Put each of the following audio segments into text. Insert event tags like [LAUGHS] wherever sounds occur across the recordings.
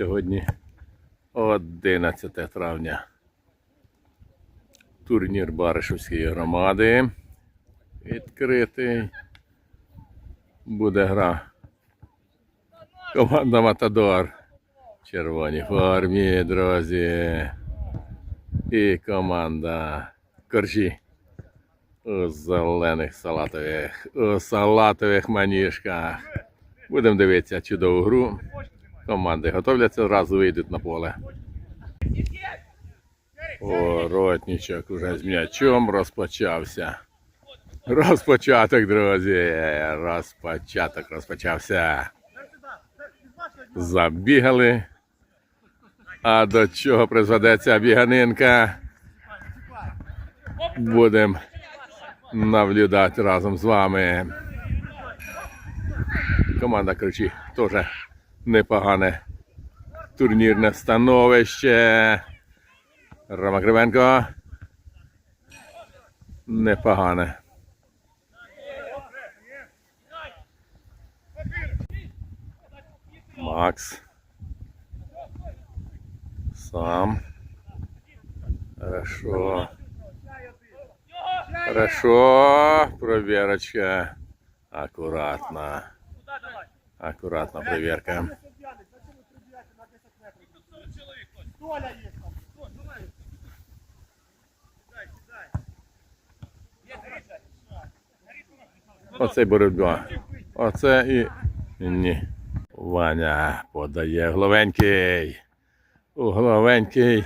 Сьогодні 11 травня. Турнір Баришівської громади відкритий. Буде гра. Команда Матадор. В червоній формі, друзі. І команда Коржі. У зелених салатових, у салатових маніжках. Будемо дивитися чудову гру. Команди готовляться, зразу вийдуть на поле. Воротничок уже з м'ячом розпочався. Розпочаток, друзі. Розпочаток розпочався. Забігали. А до чого призведе ця біганинка? Будемо наблюдати разом з вами. Команда Кричі теж непогане турнірне становище. Рома Кривенко. Непогане. Макс. Сам. Хорошо. Хорошо. Проверочка. Аккуратно. Аккуратно проверка. Оце боротьба. Оце і. Ні. Ваня подає головенький. Угловенький.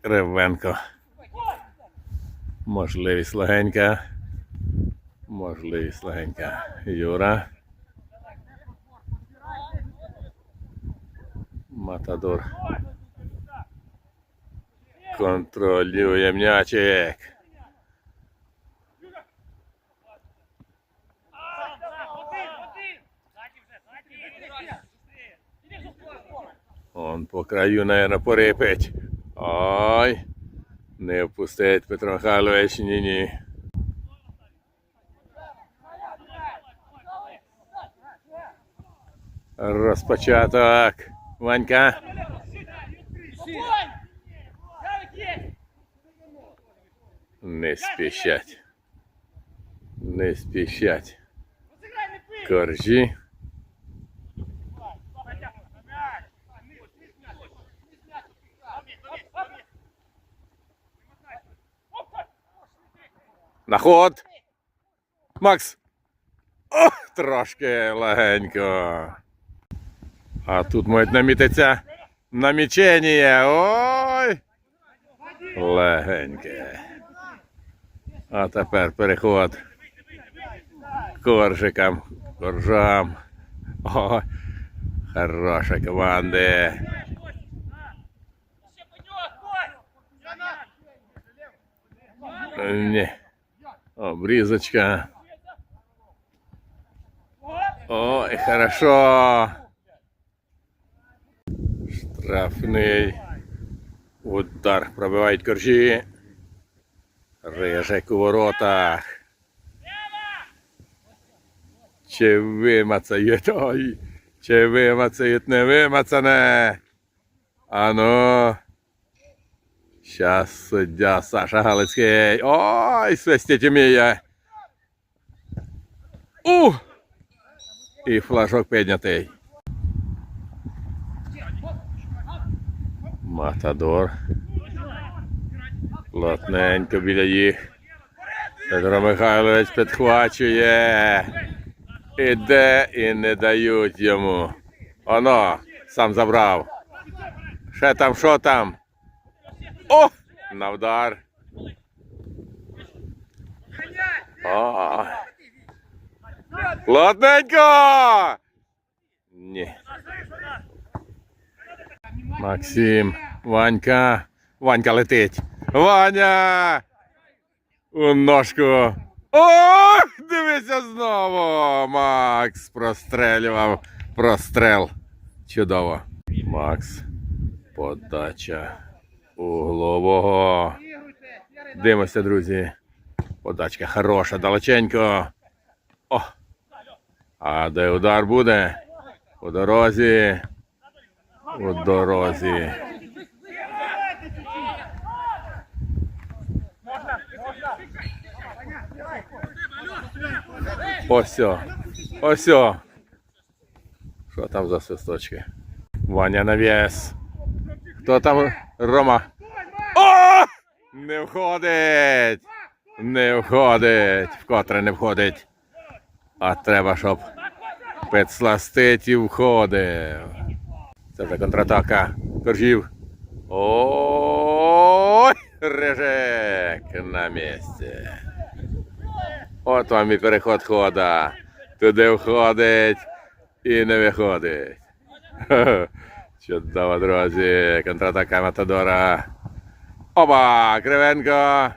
Кривенко. Можливість легенька. Можливість легенька. Юра. Матадор. Контролює м'ячик. Он по краю, наверное, порипить. Ой. Не впустить Петро Михайлович, ні-ні. Розпочаток. Ванька. Не спішать. Не спішать. Коржі. На ход. Макс. Ох, трошки легенько. А тут мають намітиться намічення. Ой. Легеньке. А тепер переход. Коржикам, коржам. О, хороша команда. Ні. Обрізочка. Ой, хорошо. Штрафний. Удар пробивають коржі. Рижик у воротах. Чи вимацають? Ой, чи вимацають не вимацане. Ану. Щас суддя Саша Галицький. Ой, свистіть вміє. У! І флажок піднятий. Матадор. Плотненько біля їх. Петро Михайлович підхвачує. Іде і не дають йому. Оно, сам забрав. Ще там, що там? О! На удар. О! Плотненько! Ні. Максим, Ванька. Ванька летить. Ваня! У ножку. О! Дивися знову! Макс прострелював. Прострел. Чудово. Макс. Подача. Углового. Дивимося, друзі. Подачка хороша, далеченько. О! А де удар буде? По дорозі. у дорозі. Ось. Ось. Що там за свисточки? Ваня навіс. Хто там? Рома. О! Не входить! Не входить! Вкотре не входить. А треба, щоб підсластить входив. Це вже контратака. Коржів. Ой! Режек на місці. От вам і переход хода. Туди входить і не виходить. [LAUGHS] Чудово, друзі. Контратака Матадора. Оба! Кривенко.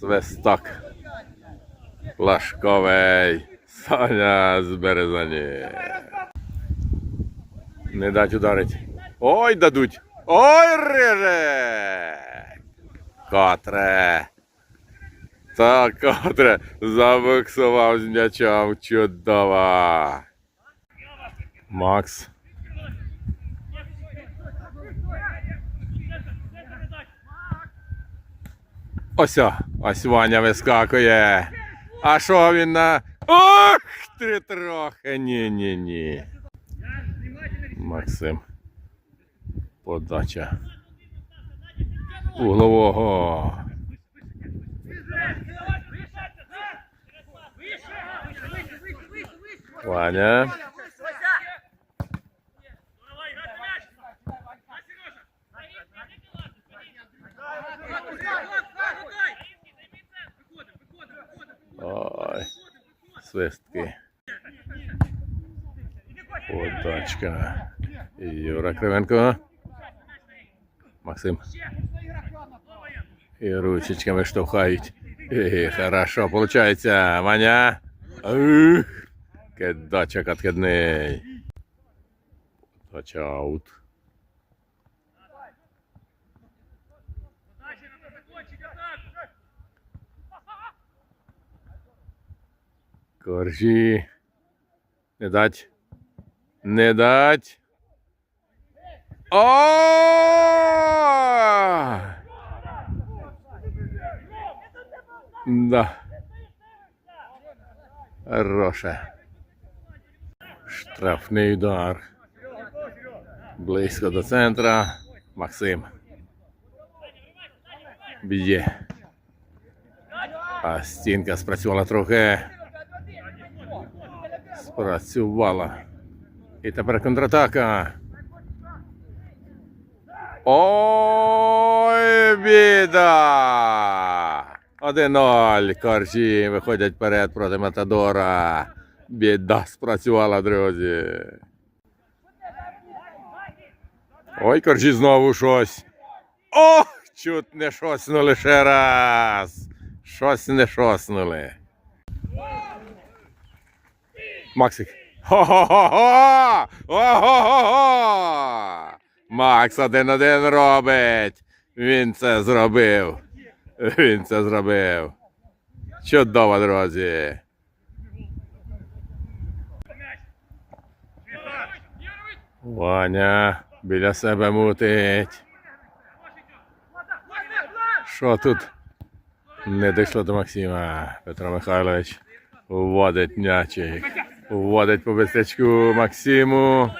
Свисток. Лашковий. Саня з Березані. Не дать ударить. Ой, дадуть. Ой, реже. Котре. Та котре забуксував з м'ячом. Чудово. Макс. Ось, ось Ваня вискакує. А що він на. Ох, ти трохи. Ні, ні, ні. Максим. Подача. Углового. Ваня. Ой. Свистки. Подачка. Юра Кривенко. Максим. І ручечками штовхають. І, хорошо, получається. Маня. Ух. Кидачок откидний. Подача аут. Коржі. Не дать. Не дать. О! Да. Хороше. Штрафний удар. Близько до центра. Максим. Б'є. А стінка спрацювала трохи. Спрацювала. І тепер контратака. Ой, біда! 1-0. Коржі виходять вперед проти Матадора. Біда спрацювала, друзі. Ой, коржі знову щось. О! Чуть не шоснули ще раз. Щось не шоснули. Максик. Хо-хо-хо-хо! О-хо-хо-хо! Макс один-один робить. Він це зробив. Він це зробив. Чудово, друзі. Ваня біля себе мутить. Що тут? Не дійшло до Максима. Петро Михайлович вводить м'ячик. Вводить по бистечку Максиму.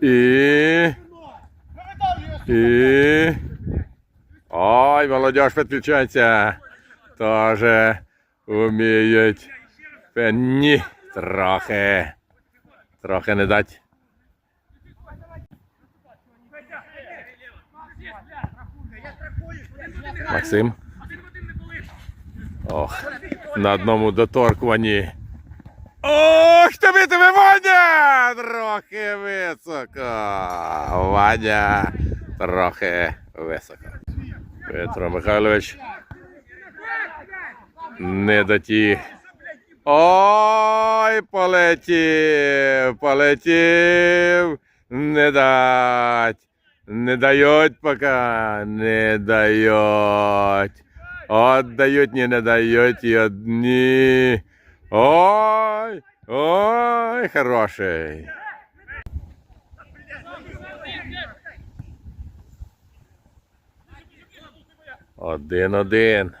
І. І. Ой, молодіж підключається. Тоже вміють. Ні, трохи. Трохи не дать. Максим. Ох, на одному доторкуванні. Ох, тобі тебе Ваня! Трохи високо. Ваня трохи високо. Петро Михайлович. Не дотіг. Ой, полетів, полетів. Не дать. Не дають поки не дають. От дають, ні, не дають і одні. Ой, ой, хороший. Один-один.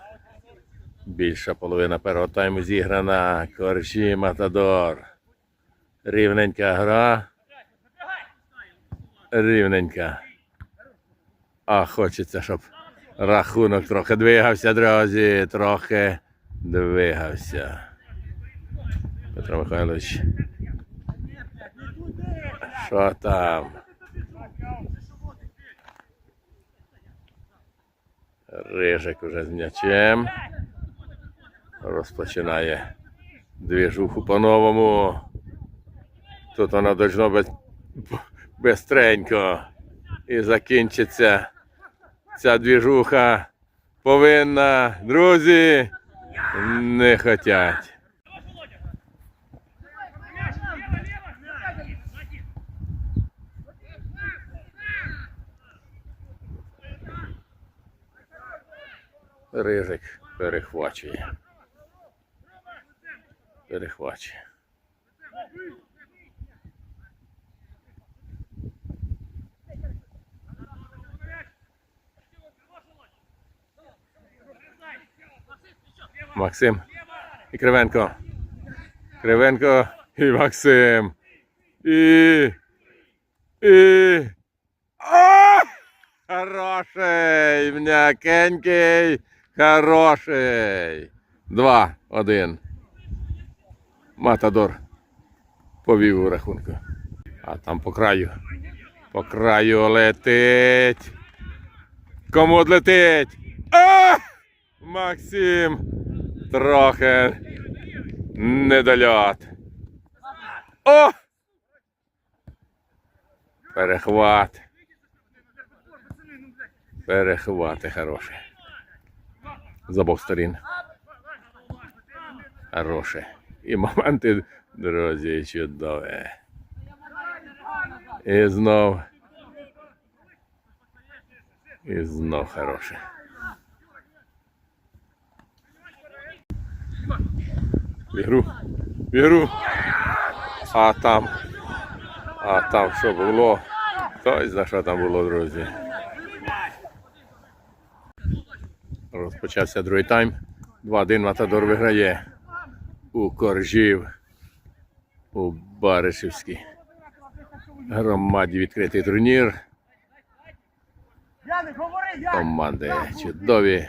Більша половина першого тайму зіграна. Корчі Матадор. Рівненька гра. Рівненька. А хочеться, щоб рахунок трохи двигався, друзі. Трохи двигався. Петро Михайлович. Що там? Рижик уже з м'ячем. Розпочинає двіжуху по-новому. Тут воно должно бути бистренько. І закінчиться ця двіжуха. Повинна. Друзі не хотять. Рижик перехвачує. Перехвачує. Максим і Кривенко. Кривенко і Максим. І. І. О! Хороший! М'якенький. Хороший. Два, один. Матадор повів у рахунку. А там по краю. По краю летить. Кому летить? А! Максим. Трохи недольот. О! Перехват. Перехвати хороші. З обох сторін. Хороше. І моменти, друзі, чудові. І знов. І знов хороше. В ігру. А там. А там що було? Хтось за що там було, друзі. Розпочався другий тайм. 2-1 Матадор виграє у Коржів у Баришівській громаді відкритий турнір. Команди чудові.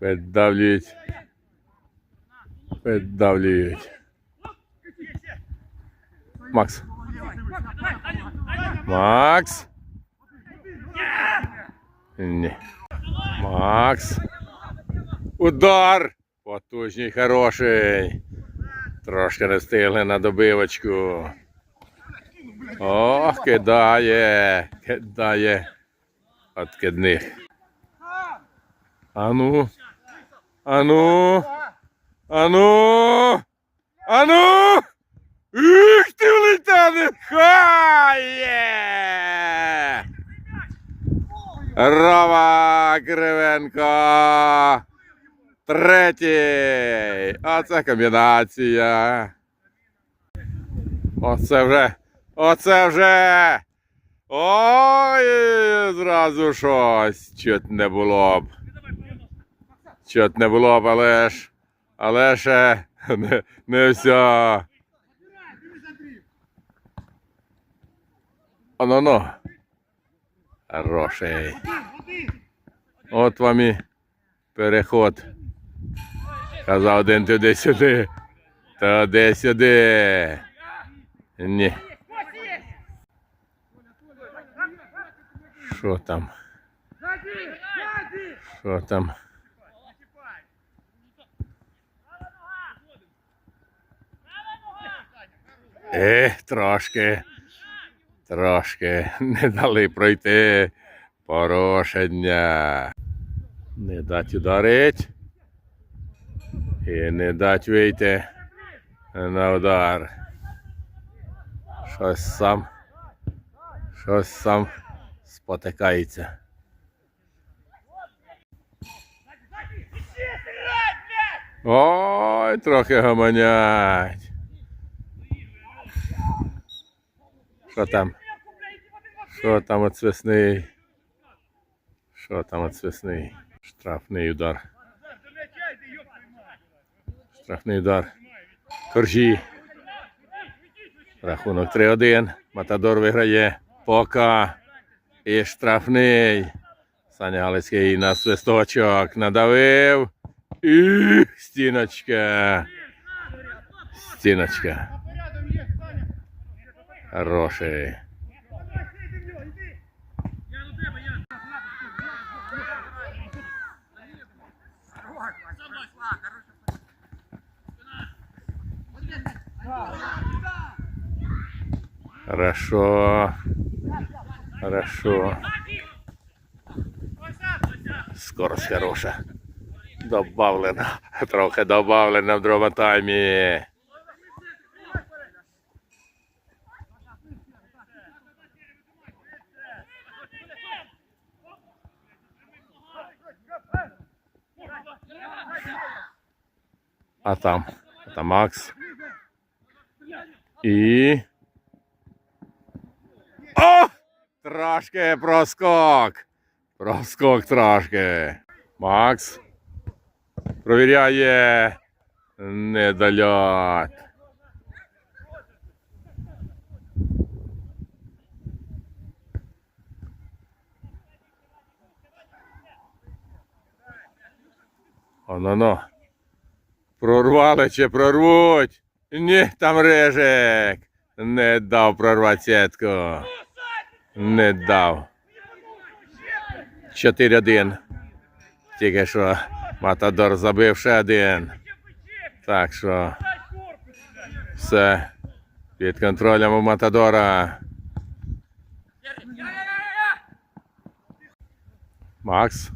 Піддавлюють. Піддавлюють. Макс. Макс. Ні. Макс. Удар. Потужний, хороший. Трошки не встигли на добивочку. Ох, кидає. Кидає. Откидних. Ану. Ану. Ану. Ану. Ух ти влітане! Хає! Рова Кривенко. Третій. Оце комбінація. Оце вже. Оце вже. Ой, зразу щось. Чуть не було б. Чуть не було б, але ж. Але ще не, не все. Оно-но. Хороший. От вам і переход. Казав один туди-сюди. Туди-сюди. Ні. Що там? Що там? Ех, трошки. Трошки не дали пройти порушення. Не дать ударить. І не дать вийти на удар. Щось сам. Щось сам спотикається. Ой, трохи гомонять. Що там? Що там оцвісний? Що там оцвісний? Штрафний удар. Штрафний удар. Коржі. Рахунок 3-1. Матадор виграє. Пока. І штрафний. Саня Галицький на свисточок надавив. І стіночка. Стіночка. Хороший. Хорошо. Хорошо. Скорость хороша. Добавлена. Трохи добавлена в другому таймі. А там. А там Макс. І. О! Трошки проскок. Проскок трошки. Макс. Провіряє. Недольот. Оно-но. Прорвали чи прорвуть? Ні, там режик. Не дав прорвати сітку. Не дав. 4-1. Тільки що Матадор забив ще один. Так що все під контролем у Матадора. Макс.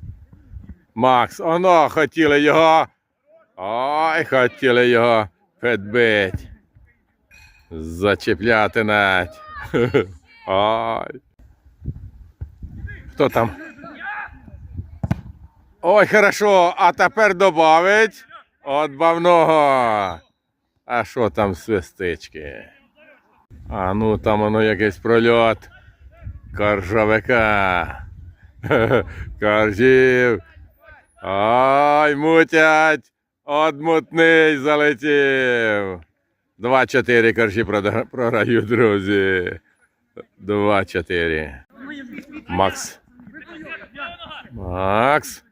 Макс, оно хотіли його. Ой, хотіли його підбити. Зачепляти навіть. [LAUGHS] Ой. Хто там? Ой, хорошо, а тепер добавить отбавного. А що там свистички? А ну там воно якийсь прольот коржовика. [LAUGHS] Коржів. Ай, мутять. Одмутний залетів. 2-4 коржі програють, друзі. 2-4. Макс. Макс.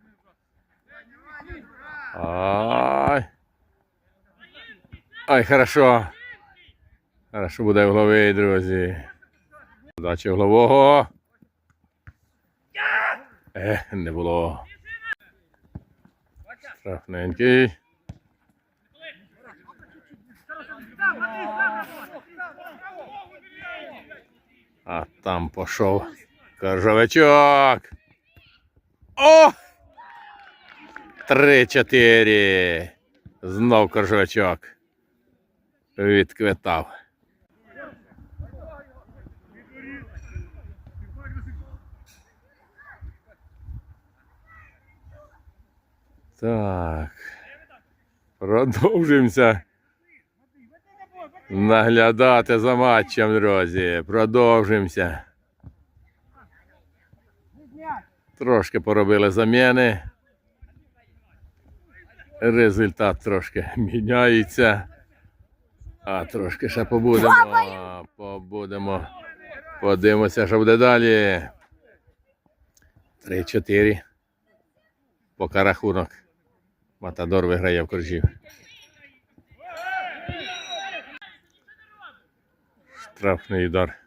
Ай. Ай, хорошо. Хорошо буде угловий, друзі. Удачі углового. Е, не було. Штрафненький. А там пішов коржовичок. О! Три-чотири. Знов коржовичок. Відквитав. Так. Продовжуємося наглядати за матчем, друзі. Продовжуємося. Трошки поробили заміни. Результат трошки міняється. А трошки ще побудемо. Побудемо. Подивимося, що буде далі. 3-4. Поки рахунок. Матадор виграє в коржів. Штрафний удар.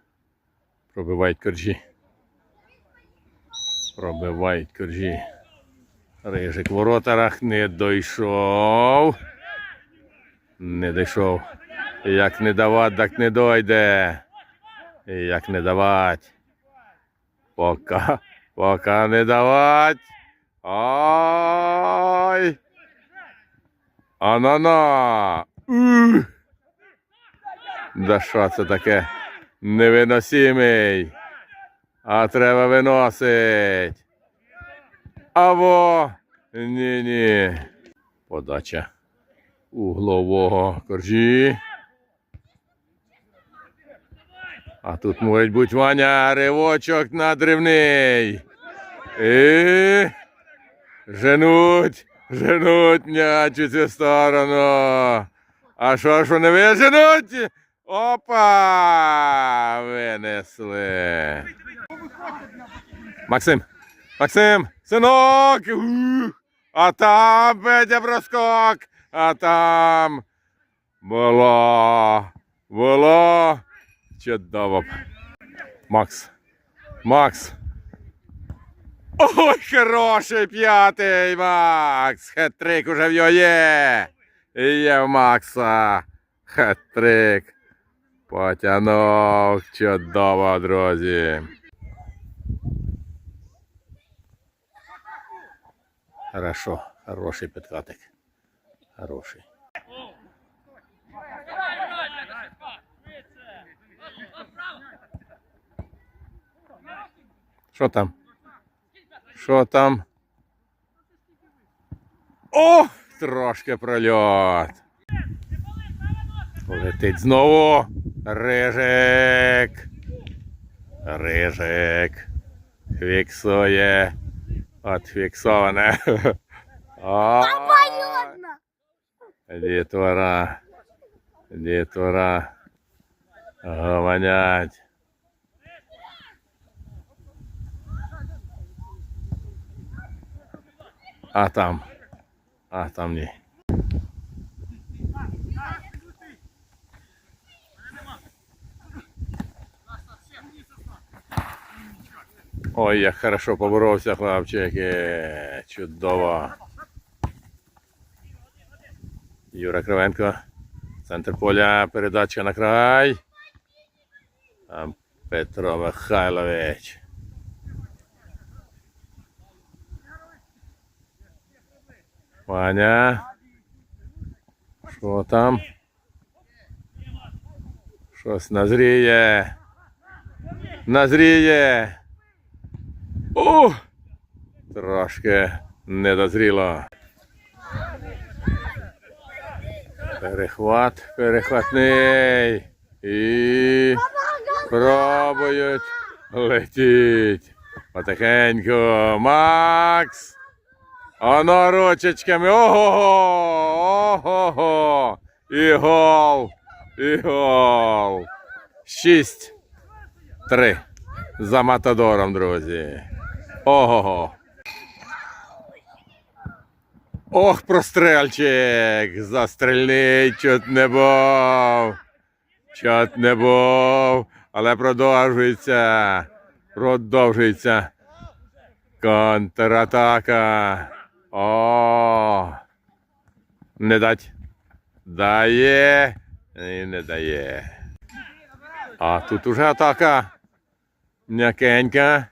Пробивають коржі. Пробивають коржі. Рижик в воротарах не дійшов. Не дійшов. Як не давати, так не дойде. Як не давать. Пока, пока не давать. Ай. Анана. Да що це таке? Невиносимий. А треба виносить. Або ні-ні. Подача углового коржі. А тут може бути Ваня ривочок надривний. І женуть, женуть м'яч у цю сторону. А що, що не виженуть? Опа! Винесли. Максим! Максим! Синок! А там Петя проскок! А там було, було чудово. Макс. Макс. Ой, хороший п'ятий Макс! Хет-трик уже в його є. І Є в Макса. Хет-трик. Потягнув. Чудово, друзі. Хорошо, хороший підкатик. Хороший. Що там? Що там? О! Трошки прольот. Летить знову. Рижик. Рижик. Фіксує. От фіксоване. Понятно. [LAUGHS] Дітвора. Дітвора. Гомонять. А там. А там ні. Ой, як хорошо поборовся, хлопчики. Чудово. Юра Кривенко. Центр поля, передача на край. Там Петро Михайлович. Ваня. Що там? Щось назріє. Назріє. О! Трошки не дозріло. Перехват, перехватний. І пробують летіть. Потихеньку. Макс. Оно ручечками. Ого! Ого! І гол! І гол! Шість. Три. За Матадором, друзі. Ого! Ох, прострельчик! Застрельний чот не був. Чот не був. Але продовжується. Продовжується. Контратака. О. Не дать. Дає. І не дає. А тут уже атака. М'якенька.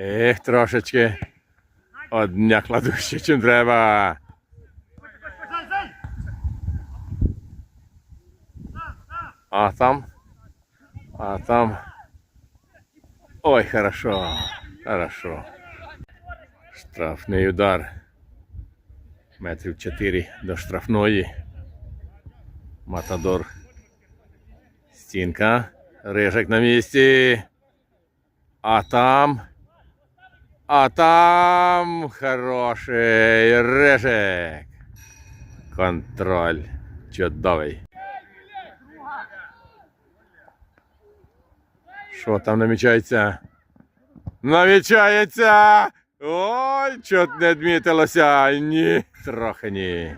Ех, трошечки. Одня кладуще, чим треба. А там? А там? Ой, хорошо. Хорошо. Штрафний удар. Метрів 4 до штрафної. Матадор. Стінка. Рижик на місці. А там. А там хороший рижик. Контроль чудовий. Що там намічається? Намічається! Ой, чот не відмітилося. Ні, трохи ні.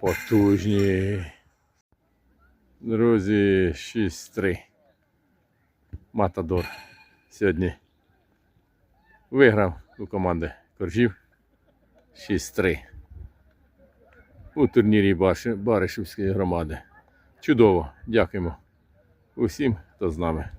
Потужні. Друзі, 6-3. Матадор сьогодні Виграв у команди Коржів 6-3 у турнірі Баришівської громади. Чудово, дякуємо усім, хто з нами.